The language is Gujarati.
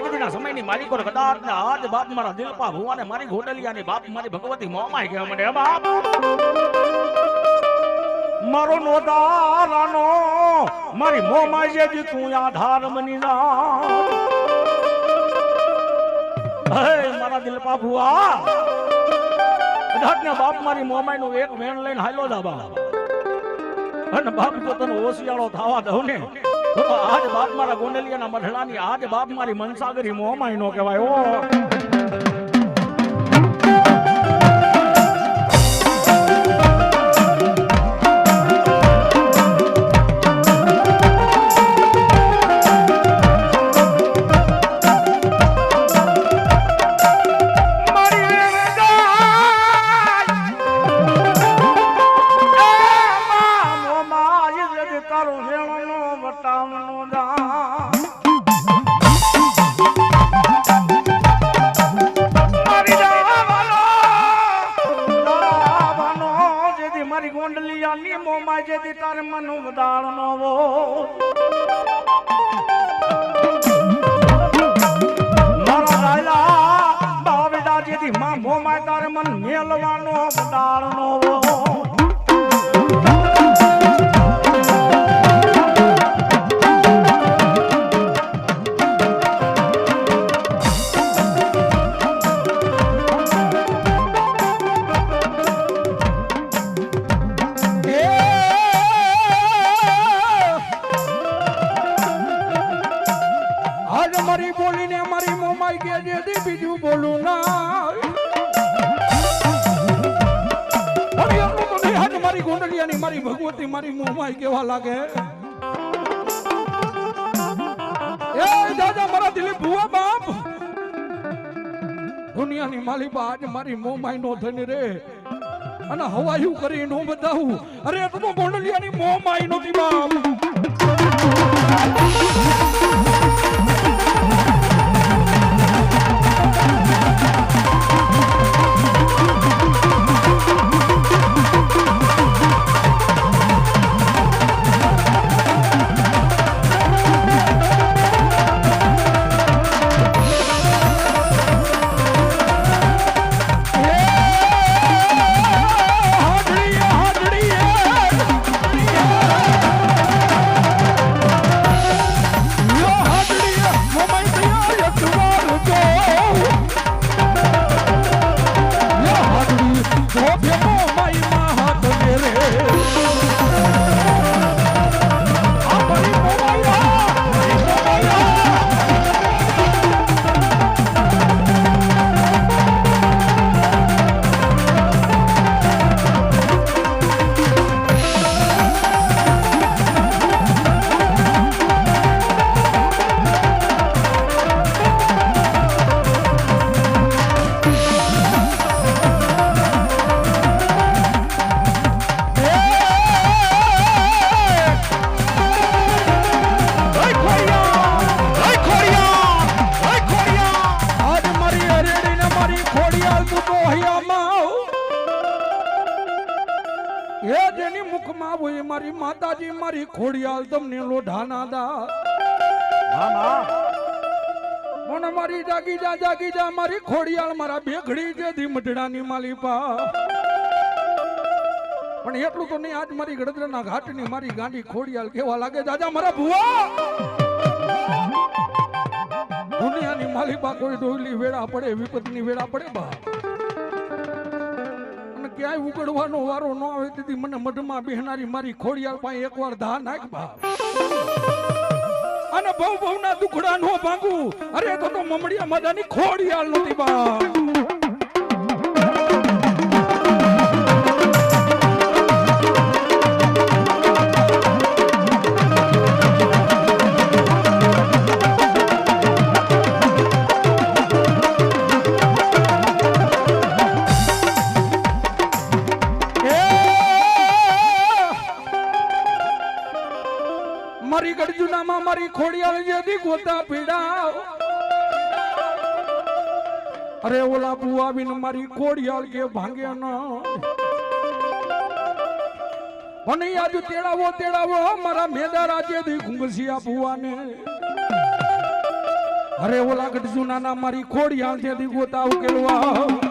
એક સમયની માલિકો કદાચ ને આજ બાપ મારા દિલપા ભુવાને મારી ઘોટલિયાની બાપ મારી ભગવતી કહેવા માંડે. હે બાપ! મારો નોતારાનો મારી મોમાય જે તું આધાર બની જા હે, મારા દિલપા ભુવા! કદાચને બાપ મારી મોમાઈનું એક વેણ લઈને હાલો દાબા અને બાપ જો તને ઓશિયાળો થવા દઉં ને. તો તો આજ બાપ મારા ગોંડલિયાના મઢડાની આજ બાપ મારી મનસાગરી મોમાઈ નો કહેવાય ઓ ગોંડલિયાની મોંમાં જેથી તારે મન વધારનો વો. મારા રાયલા બાવેદા જેથી માં મોંમાં તારે મન મેલવાનો વધારનો વો. દી બીજું બોલું ના, મારી ગોંડલિયાની ભગવતી મારી મોમાઈ કેવા લાગે? એ દાદા મારા દિલીપ ભુવા બાપ, દુનિયાની માલિકા આજ મારી મોમાઈ નો થઈને રે. અને હવાયું કરી નો બતાવું. અરે તું ગોંડલિયાની મોમાઈ નહોતી બાપ. મારી ખોડિયાલ તમને લોઢાના દા મને મારી જાગી જા જાગી જા મારી ખોડિયાલ મારા બેઘડી જે ધી મઢડાની માલિપા પણ એટલું તો નહીં આજ મારી ગડદરાના ઘાટની મારી ગાંડી ખોડિયાલ કેવા લાગે? દાદા મારા ભુવા! દુનિયાની માલિકા કોઈ ડોલી વેળા પડે વિપતની વેળા પડે બા ક્યાંય ઉગડવાનો વારો ન આવે, તેથી મને મઢમાં બેહનારી મારી ખોડિયાલ પાસે એકવાર ધા નાખ બા અને બહુ બહુ ના દુખડા નો ભાંગું. અરે તો તો મમડિયા માદાની ખોડિયાલ નથી બા મારી ગરજુનામાં મારી ખોડિયાલ જેથી ગોતા પીડા અરે ઓલા બુઆ આવીને મારી ખોડિયાલ કે ભાંગે ન. મને આજ તેડાવો તેડાવો, મારા મેદા રાજ્યથી ઘુંઘસિયા ભુવાને અરે ઓલા ગઢજુ નાના મારી ખોડી આંખેથી ગોતા ઉકેલવા.